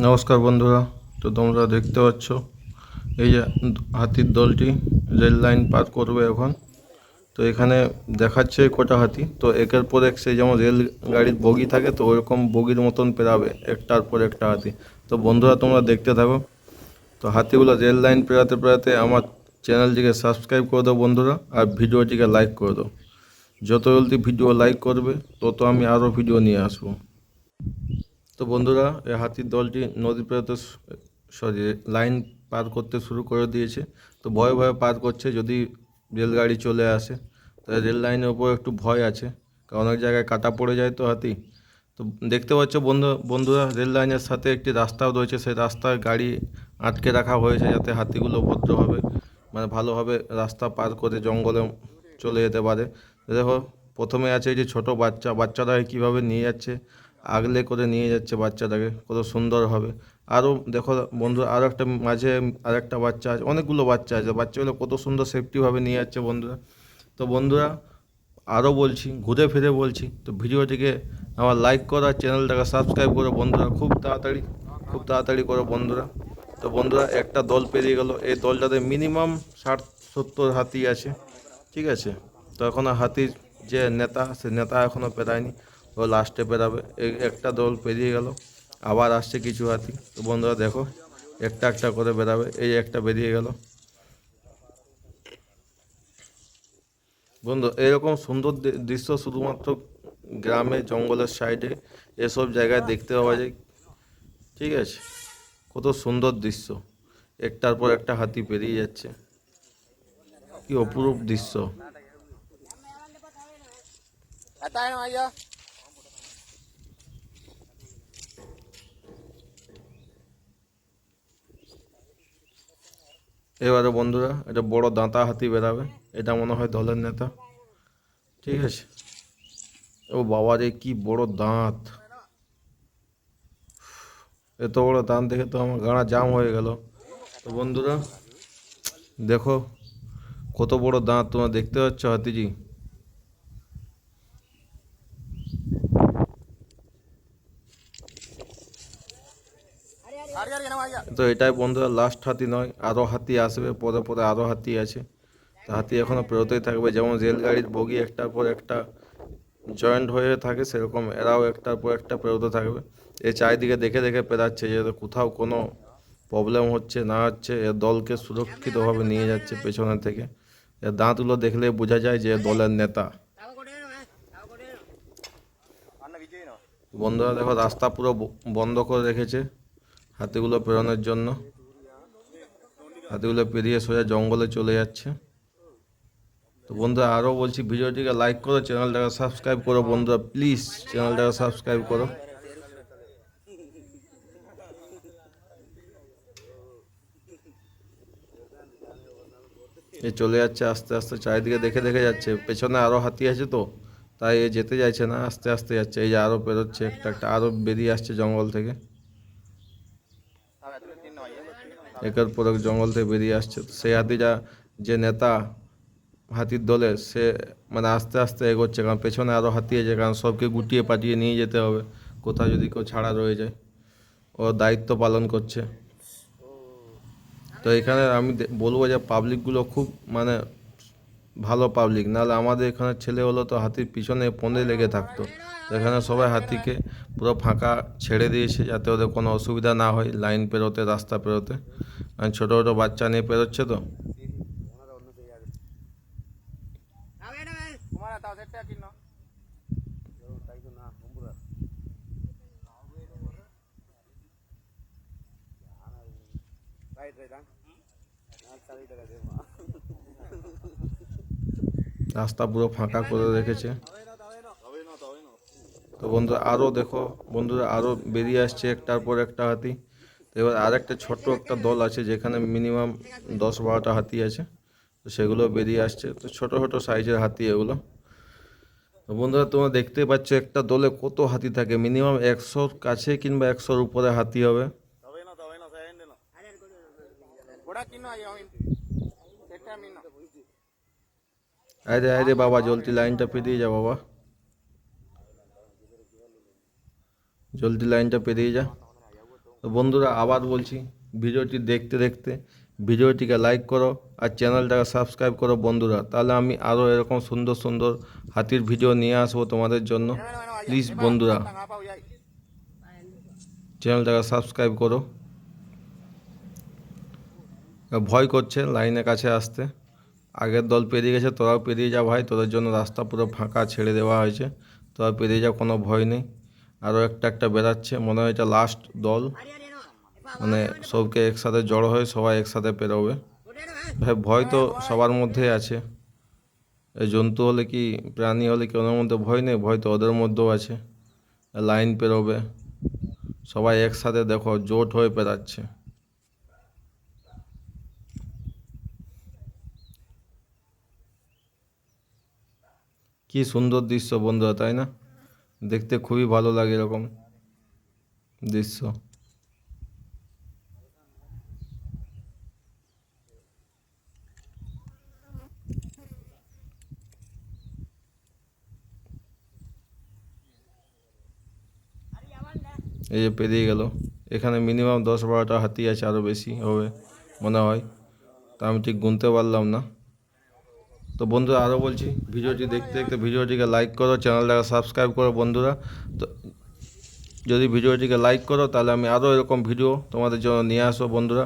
নমস্কার বন্ধুরা, তো তোমরা দেখতে পাচ্ছ, এই যে হাতির দলটি রেল লাইন পার করবে এখন। তো এখানে দেখাচ্ছে কটা হাতি, তো একের পর এক সেই যেমন রেল গাড়ির বগি থাকে, তো ওরকম বগির মতন পেরাবে একটার পর একটা হাতি। তো বন্ধুরা, তোমরা দেখতে থাকো। তো হাতিগুলো রেল লাইন পেরাতে পেরাতে আমার চ্যানেলটিকে সাবস্ক্রাইব করে দাও বন্ধুরা, আর ভিডিওটিকে লাইক করে দাও। যত জলদি ভিডিও লাইক করবে, তত আমি আরও ভিডিও নিয়ে আসব। তো বন্ধুরা এই হাতির দলটি নদী পেরোতে সরি, লাইন পার করতে শুরু করে দিয়েছে। তো ভয়ে ভয়ে পার করছে যদি রেলগাড়ি চলে আসে। তাই রেল লাইনের ওপর একটু ভয় আছে, কারণ অনেক জায়গায় কাটা পড়ে যায় তো হাতি। তো দেখতে পাচ্ছ বন্ধু, বন্ধুরা, রেল লাইনের সাথে একটি রাস্তাও রয়েছে। সেই রাস্তায় গাড়ি আটকে রাখা হয়েছে যাতে হাতিগুলো ভদ্রভাবে মানে ভালোভাবে রাস্তা পার করে জঙ্গলে চলে যেতে পারে। দেখো, প্রথমে আছে এই যে ছোট বাচ্চা। বাচ্চারা কীভাবে নিয়ে যাচ্ছে আগলে করে নিয়ে যাচ্ছে বাচ্চাটাকে, কত সুন্দর হবে। আরও দেখো বন্ধু আরও একটা মাঝে আর একটা বাচ্চা আছে, অনেকগুলো বাচ্চা আছে। বাচ্চাগুলো কত সুন্দর সেফটিভাবে নিয়ে যাচ্ছে বন্ধুরা। তো বন্ধুরা আরও বলছি, ঘুরে ফিরে বলছি, তো ভিডিওটিকে আমার লাইক করা চ্যানেলটাকে সাবস্ক্রাইব করো বন্ধুরা। খুব তাড়াতাড়ি খুব তাড়াতাড়ি করো বন্ধুরা। তো বন্ধুরা, একটা দল পেরিয়ে গেল। এই দলটাতে মিনিমাম ষাট সত্তর হাতি আছে, ঠিক আছে? তো এখনও হাতির যে নেতা, সে নেতা এখনও পেরায়নি। ও লাস্টে পেরাবে একটা দল পেরিয়ে গেল, আবার আসছে কিছু হাতি। তো বন্ধুরা দেখো, একটা একটা করে বেরাবে, এই একটা বেরিয়ে গেল। বন্ধু, এরকম সুন্দর দৃশ্য শুধুমাত্র গ্রামে, জঙ্গলের সাইডে এসব জায়গায় দেখতে পাওয়া যায়। ঠিক আছে? কত সুন্দর দৃশ্য। একটার পর একটা হাতি পেরিয়ে যাচ্ছে। কি অপরূপ দৃশ্য। এবারে বন্ধুরা, এটা বড় দাঁতা হাতি বেরাবে, এটা মনে হয় দলের নেতা। ঠিক আছে? ও বাবা রে কি বড় দাঁত। এত বড় দাঁত দেখে তো আমার গাড়া জাম হয়ে গেল। তো বন্ধুরা, দেখো কত বড় দাঁত তোমার দেখতে পাচ্ছ হাতিজি। তো এটাই বন্ধুরা লাস্ট হাতি নয় আরও হাতি আসবে, পরে পরে আরও হাতি আছে। তো হাতি এখনও পেরোতেই থাকবে, যেমন রেলগাড়ির বগি একটার পর একটা জয়েন্ট হয়ে থাকে, সেরকম এরাও একটার পর একটা পেরোতে থাকবে। এই চারিদিকে দেখে দেখে পেরাচ্ছে যে কোথাও কোনো প্রবলেম হচ্ছে, না হচ্ছে এর দলকে সুরক্ষিতভাবে নিয়ে যাচ্ছে পেছনের থেকে। এর দাঁতগুলো দেখলে বোঝা যায় যে দলের নেতা? বন্ধুরা দেখো, রাস্তা পুরো বন্ধ করে রেখেছে। হাতিগুলো পেরোনোর জন্য। হাতিগুলো পেরিয়ে সোজা জঙ্গলে চলে যাচ্ছে। তো বন্ধুরা, আরও বলছি, ভিডিওটিকে লাইক করো, চ্যানেলটাকে সাবস্ক্রাইব করো বন্ধুরা। প্লিজ, চ্যানেলটাকে সাবস্ক্রাইব করো। এ চলে যাচ্ছে, আস্তে আস্তে চারিদিকে দেখে দেখে যাচ্ছে। পেছনে আরও হাতি আছে তো, তাই এ যেতে চাইছে না, আস্তে আস্তে যাচ্ছে। এই যে আরও বেরোচ্ছে একটা একটা, আরও বেরিয়ে আসছে জঙ্গল থেকে। একের পর এক জঙ্গল থেকে বেরিয়ে আসছে। সেই হাতিটা যে নেতা হাতির দলে, সে মানে আস্তে আস্তে এগোচ্ছে, কারণ পেছনে আরও হাতি আছে, কারণ সবকে গুটিয়ে পাঠিয়ে নিয়ে যেতে হবে, কোথাও যদি কেউ ছাড়া রয়ে যায়। ও দায়িত্ব পালন করছে। তো এখানে আমি বলব যে পাবলিকগুলো খুব মানে ভালো পাবলিক নাহলে আমাদের এখানে ছেলে হলো তো হাতির পিছনে পন্দে লেগে থাকতো। এখানে সবাই হাতিকে পুরো ফাঁকা ছেড়ে দিয়েছে যাতে ওদের কোনো অসুবিধা না হয় লাইন পেরোতে, রাস্তা পেরোতে। আর ছোটো ছোটো বাচ্চা নিয়ে পেরোচ্ছে তো। Kumana tao রাস্তা পুরো ফাঁকা করে রেখেছে। তো বন্ধুরা আরও দেখো বন্ধুরা আরও বেরিয়ে আসছে একটার পর একটা হাতি। তো এবার আর একটা ছোট্ট একটা দল আছে যেখানে মিনিমাম দশ বারোটা হাতি আছে। তো সেগুলো বেরিয়ে আসছে। তো ছোটো ছোটো সাইজের হাতি এগুলো। তো বন্ধুরা তোমরা দেখতেই পাচ্ছ একটা দলে কত হাতি থাকে। মিনিমাম একশোর কাছে কিংবা একশোর উপরে হাতি হবে। আরে আরে বাবা, জলদি লাইনটা পেরিয়ে যা বাবা। জলদি লাইনটা পেরিয়ে যা। তো বন্ধুরা, আবার বলছি, ভিডিওটি দেখতে দেখতে ভিডিওটিকে লাইক করো আর চ্যানেলটাকে সাবস্ক্রাইব করো বন্ধুরা। তাহলে আমি আরও এরকম সুন্দর সুন্দর হাতির ভিডিও নিয়ে আসব তোমাদের জন্য। প্লিজ বন্ধুরা, চ্যানেলটাকে সাবস্ক্রাইব করো। ভয় করছে লাইনের কাছে আসতে। আগের দল পেরিয়ে গেছে, তোরাও পেরিয়ে যা ভাই। তোদের জন্য রাস্তা পুরো ফাঁকা ছেড়ে দেওয়া হয়েছে। তোরা পেরিয়ে যা কোনো ভয় নেই। আরও একটা একটা বেরাচ্ছে মনে হয় এটা লাস্ট দল। মানে সবকে একসাথে জড়ো হয়ে সবাই একসাথে পেরোবে। ভাই, ভয় তো সবার মধ্যেই আছে। জন্তু হলে কি, প্রাণী হলে কি ওদের মধ্যে ভয় নেই? ভয় তো ওদের মধ্যেও আছে। লাইন পেরোবে। সবাই একসাথে দেখো, জোট হয়ে পেরাচ্ছে। কি সুন্দর দৃশ্য বন্ধুরা, তাই না? দেখতে খুবই ভালো লাগে এরকম দৃশ্য। এই যে পেরিয়ে গেল। এখানে মিনিমাম দশ বারোটা হাতি আছে আরও বেশি হবে মনে হয়। তা আমি ঠিক গুনতে পারলাম না। তো বন্ধুরা আরও বলছি, ভিডিওটি দেখতে দেখতে ভিডিওটিকে লাইক করো, চ্যানেলটাকে সাবস্ক্রাইব করো বন্ধুরা। তো যদি ভিডিওটিকে লাইক করো, তাহলে আমি আরও এরকম ভিডিও তোমাদের জন্য নিয়ে আসব বন্ধুরা।